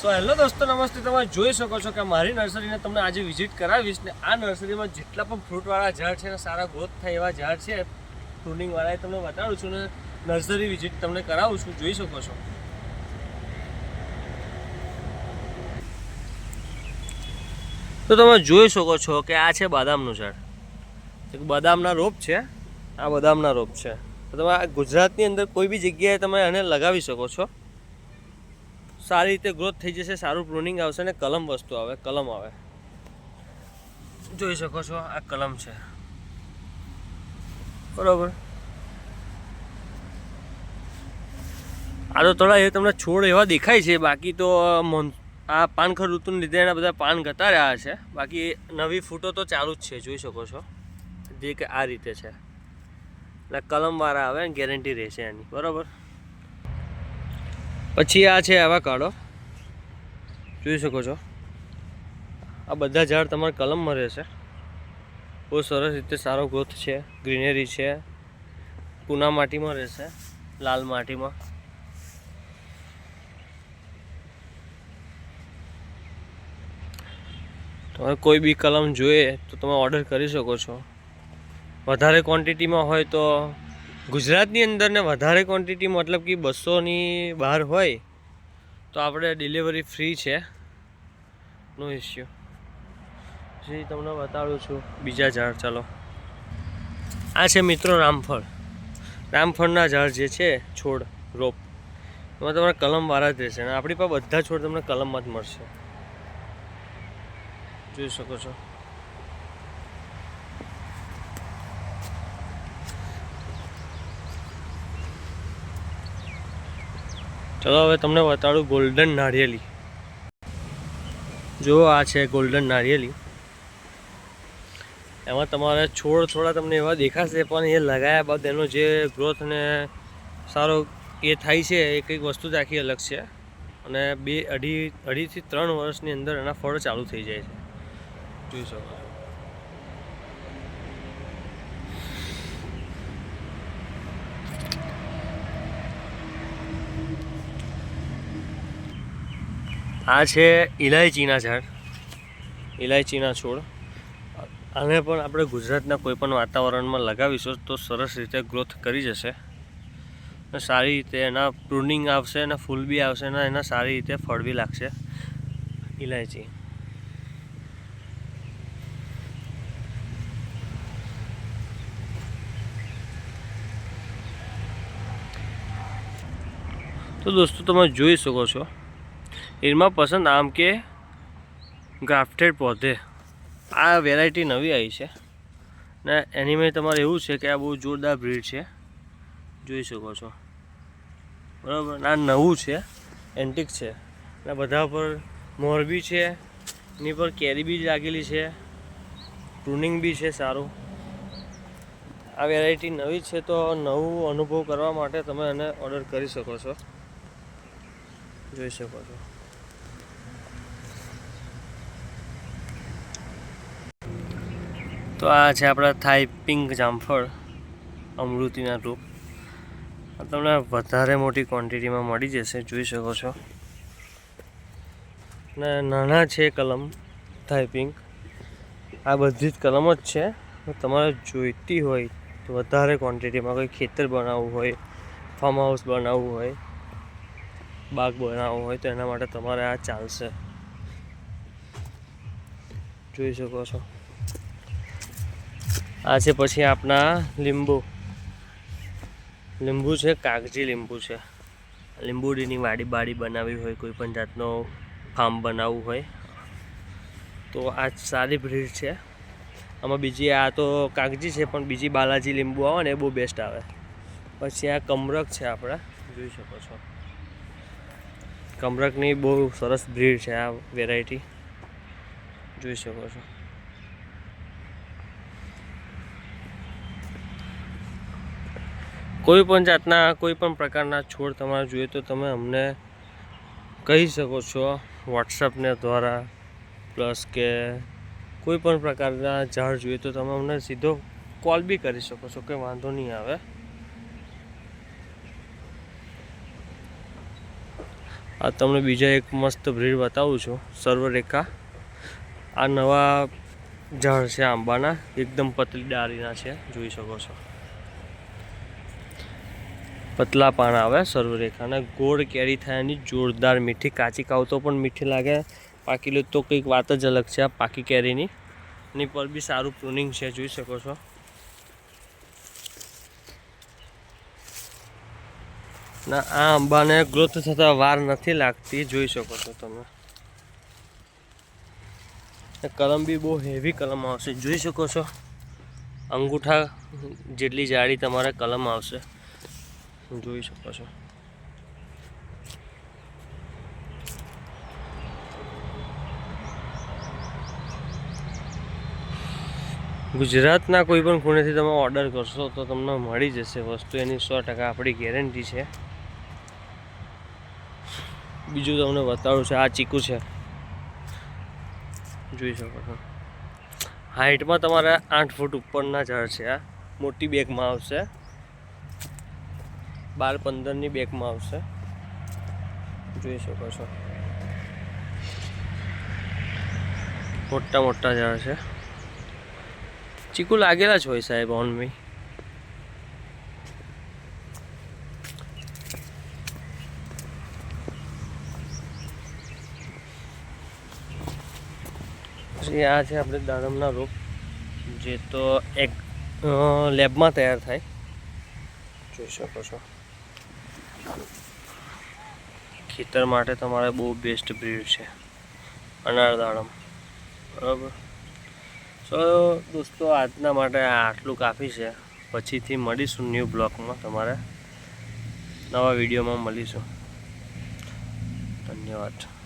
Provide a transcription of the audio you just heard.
So hello દોસ્તો, નમસ્તે. તમે જોઈ શકો છો કે મારી નર્સરીને તમને આજે વિઝિટ કરાવીશ ને આ નર્સરીમાં જેટલા પણ ફ્રૂટવાળા ઝાડ છે ને સારા ગ્રોથ થાય એવા ઝાડ છે પ્રુનિંગવાળા એ તમને બતાડું છું ને નર્સરી વિઝિટ તમને કરાવું છું. જોઈ શકો છો. તો તમે જોઈ શકો છો કે આ છે બદામનું ઝાડ. એક બદામના રોપ છે. આ બદામના રોપ છે. તો તમે ગુજરાતની અંદર કોઈ બી જગ્યાએ તમે આને લગાવી શકો છો. સારી રીતે ગ્રોથ થઈ જશે, સારું પ્રુનિંગ આવશે ને કલમ વસ્તુ આવે, કલમ આવે. જોઈ શકો છો, આ કલમ છે. બરોબર. આ તો થોડા એ તમને છોડ એવા દેખાય છે, બાકી તો આ પાનખર ઋતુને લીધે એના બધા પાન ગતા રહ્યા છે. બાકી નવી ફૂટો તો ચાલુ જ છે, જોઈ શકો છો. જે કે આ રીતે છે. એટલે કલમવાળા આવે ગેરંટી રહેશે એની. બરાબર? પછી આ છે આવા કાઢો જોઈ શકો છો. આ બધા ઝાડ તમારે કલમમાં રહેશે. બહુ સરસ રીતે સારો ગ્રોથ છે ગ્રીનરી છે. પૂના માટીમાં રહેશે, લાલ માટીમાં. તમારે કોઈ બી કલમ જોઈએ તો તમે ઓર્ડર કરી શકો છો. વધારે ક્વોન્ટિટીમાં હોય તો ગુજરાતની અંદર ને વધારે ક્વોન્ટિટી મતલબ કે બસોની બહાર હોય, તો આપણે ડિલિવરી ફ્રી છે. નો ઇસ્યુ પછી તમને બતાડું છું. બીજા ઝાડ, ચાલો. આ છે મિત્રો રામફળ. રામફળના ઝાડ જે છે, છોડ, રોપ. એમાં તમારે કલમવાળા જ રહેશે. અને આપણી પાસે બધા છોડ તમને કલમમાં જ મળશે. જોઈ શકો છો. ચલો હવે તમને બતાડું ગોલ્ડન નારિયેલી. જો આ છે ગોલ્ડન નારિયેલી. એમાં તમારે છોડ થોડા તમને એવા દેખાશે, પણ એ લગાયા બાદ એનો જે ગ્રોથ ને સારો એ થાય છે, એ કંઈક વસ્તુ જ આખી અલગ છે. અને બે અઢી, અઢીથી ત્રણ વર્ષની અંદર એના ફળ ચાલુ થઈ જાય છે. જોઈ શકો છો આ છે ઇલાયચીના ઝાડ. ઇલાયચીના છોડ. આને પણ આપણે ગુજરાતના કોઈપણ વાતાવરણમાં લગાવીશું તો સરસ રીતે ગ્રોથ કરી જશે. અને સારી રીતે એના પ્રુનિંગ આવશે અને ફૂલ બી આવશે અને એના સારી રીતે ફળ બી લાગશે. ઇલાયચી તો દોસ્તો તમે જોઈ શકો છો એમાં પસંદ આમ કે ગ્રાફ્ટેડ પૌધે. આ વેરાયટી નવી આવી છે. ને એની એનીમે તમારે એવું છે કે આ બહુ જોરદાર બ્રીડ છે. જોઈ શકો છો. બરાબર? આ નવું છે. એન્ટિક છે. ને બધા પર મોરબી છે. એની પર કેરી બી લાગેલી છે. પ્રુનિંગ બી છે સારું. આ વેરાયટી નવી છે તો નવું અનુભવ કરવા માટે તમે એને ઓર્ડર કરી શકો છો. જોઈ શકો છો. તો આ છે આપણા થાઈ પિંક જામફળ, અમૃતિના રૂપ આ તમને વધારે મોટી ક્વોન્ટિટીમાં મળી જશે, જોઈ શકો છો. ને નાના છે કલમ, થાઈ પિંક. આ બધી જ કલમ જ છે. તમારે જોઈતી હોય તો વધારે ક્વોન્ટિટીમાં કોઈ ખેતર બનાવવું હોય ફાર્મ હાઉસ બનાવવું હોય, બાગ બનાવવું હોય તો એના માટે તમારે આ ચાલશે. જોઈ શકો છો. આ છે પછી આપણા લીંબુ. લીંબુ છે, કાગજી લીંબુ છે. લીંબુડીની વાડી બાડી બનાવવી હોય, કોઈ પણ જાતનો ફાર્મ બનાવવું હોય, તો આ સારી બ્રીડ છે. આમાં બીજી આ તો કાગજી છે, પણ બીજી બાલાજી લીંબુ આવે ને એ બહુ બેસ્ટ આવે. પછી આ કમરક છે આપણે જોઈ શકો છો. કમરકની બહુ સરસ બ્રીડ છે આ વેરાયટી જોઈ શકો છો. કોઈ પણ જાતના, કોઈ પણ પ્રકારના છોડ તમારે જોઈએ તો તમે અમને કહી શકો છો વોટ્સઅપને દ્વારા પ્લસ કે કોઈ પણ પ્રકારના ઝાડ જોઈએ તો તમે અમને સીધો કોલ બી કરી શકો છો કે વાંધો નહીં આવે. આ તમને બીજા એક મસ્ત બ્રીડ બતાવું છું, સર્વરેખા. આ નવા ઝાડ છે આંબાના, એકદમ પતલી ડાળીના છે, જોઈ શકો છો. પતલા પાન આવે સર્વરેખાના ગોળ કેરી થાય એની જોરદાર મીઠી. કાચી ખાવ તો પણ મીઠી લાગે. પાકી લો તો કંઈક વાત જ અલગ છે આ પાકી કેરીની. એની પર બી સારું પ્રુનિંગ છે, જોઈ શકો છો. ના આ આંબાને ગ્રોથ થતા વાર નથી લાગતી, જોઈ શકો છો તમે. કલમ બી બહુ હેવી કલમ આવશે, જોઈ શકો છો. અંગૂઠા જેટલી જાડી તમારે કલમ આવશે. જોઈ શકો છો. ગુજરાતના કોઈ પણ ખૂણેથી તમે ઓર્ડર કરશો તો તમને મળી જશે. વસ્તુ એની સો ટકા આપણી ગેરંટી છે. બીજું તમને બતાવું છે, આ ચીકુ છે. જોઈ શકો છો. હાઇટમાં તમારે આઠ ફૂટ ઉપરના ઝાડ છે આ. મોટી બેગમાં આવશે. બાર પંદરની બેગમાં આવશે. જોઈ શકો છો. મોટા મોટા ઝાડ છે. ચીકુ લાગેલા જ હોય સાહેબ ઓનમી પછી આ છે આપણે દાડમના રોપ, જે તો એક લેબમાં તૈયાર થાય. જોઈ શકો છો. ખેતર માટે તમારે બહુ બેસ્ટ બ્રીડ છે. અનારદાડમ બરાબર? સો દોસ્તો, આજના માટે આટલું કાફી છે. પછીથી મળીશું ન્યૂ બ્લોકમાં તમારે. નવા વિડીયોમાં મળીશું. ધન્યવાદ.